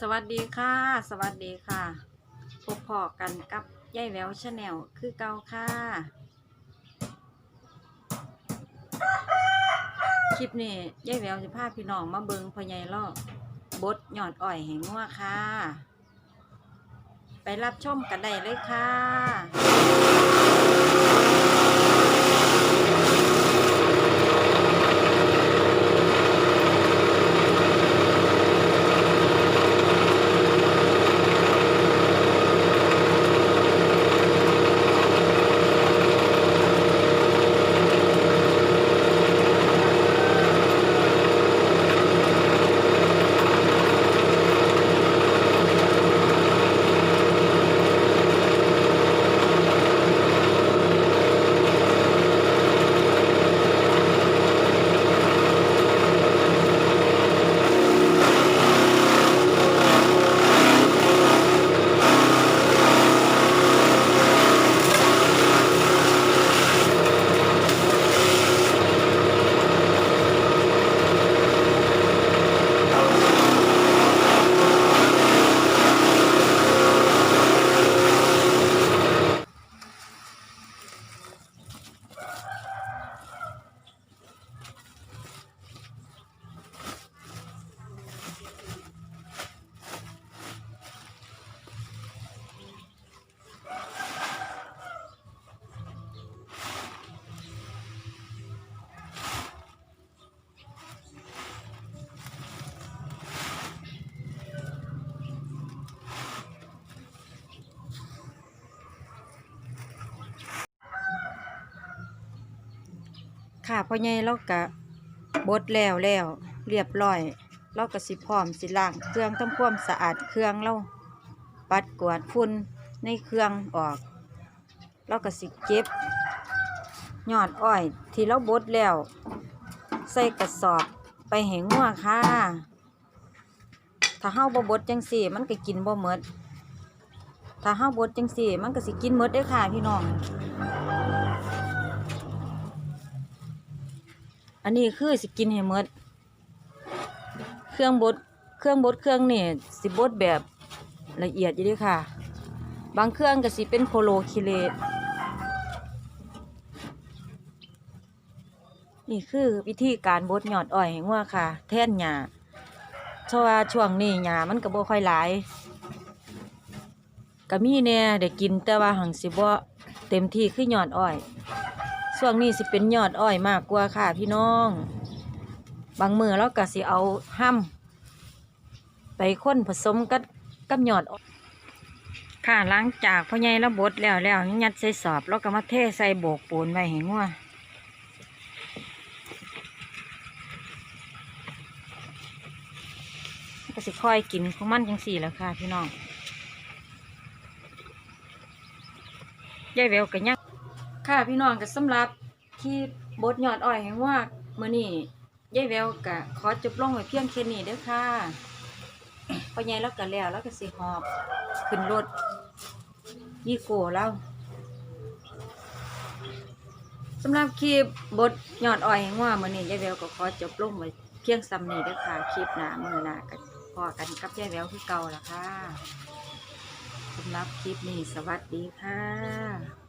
สวัสดีค่ะ สวัสดีค่ะพบพอกันกับยายแววชาแนลคือเก่าค่ะ คลิปนี้ยายแววจะพาพี่น้องมาเบิงพ่อใหญ่ลอกบดหยอดอ่อยแห่งงัวค่ะ ไปรับชมกันได้เลยค่ะ ค่ะพ่อใหญ่เรากะบดแล้วแล้วเรียบร้อยเราก็สิพร้อมสิล้างเครื่องทำความสะอาดเครื่องเราปัดกวาดฝุ่นในเครื่องออกเราก็สิเก็บยอดอ้อย ที่เราบดแล้ว ใส่กระสอบไปแหงงัวค่ะถ้าเฮาบ่บดจังสี่ มันก็กินบ่หมดถ้าเฮาบดจังสี่ มันก็สิกินหมดเด้ค่ะพี่น้อง อันนี้คือสิกินให้หมดเครื่องบดเครื่องบดเครื่องนี่สิบดแบบละเอียดอยู่ด้วยค่ะ บางเครื่องก็สิเป็นโคโลคิเลตนี่คือวิธีการบดหยอดอ้อยให้งัวค่ะ แท่นหญ้าเพราะว่าช่วงนี้หญ้ามันก็บ่ค่อยหลายก็มีแน่ได้กินแต่ว่าหังสิบ่เต็มที่คือหยอดอ้อย ช่วงนี้สิเป็นยอดอ้อยมากกว่าค่ะพี่น้อง บางมือเราก็สิเอาห้ำไปค้นผสมกับกับยอดค่ะหลังจากพ่อใหญ่ราบดแล้วแล้วยัดใส่สอบแล้วก็มาเทใส่โบกปูนไว้ให้งัวก็สิค่อยกินของมันจังสี่แล้วค่ะพี่น้องยายแววกันยัง ค่ะพี่น้องก็สำหรับที่บดยอดอ้อยแห่งว่ามื้อนี้ยายแววก็ขอจบลงไว้เพียงแค่นี้เด้อค่ะพอใหญ่แล้วก็แล้วแล้วก็สิหอบ ขึ้นรถยี่โกแล้วสำหรับคลิปบดยอดอ้อยแห่งว่ามื้อนี้ยายแววก็ขอจบลงไว้เพียงซ้ำนี้เด้อค่ะคลิปหน้ามื้อหน้าก็พอกันกับยายแววคือเก่าละค่ะสำหรับคลิปนี้สวัสดีค่ะ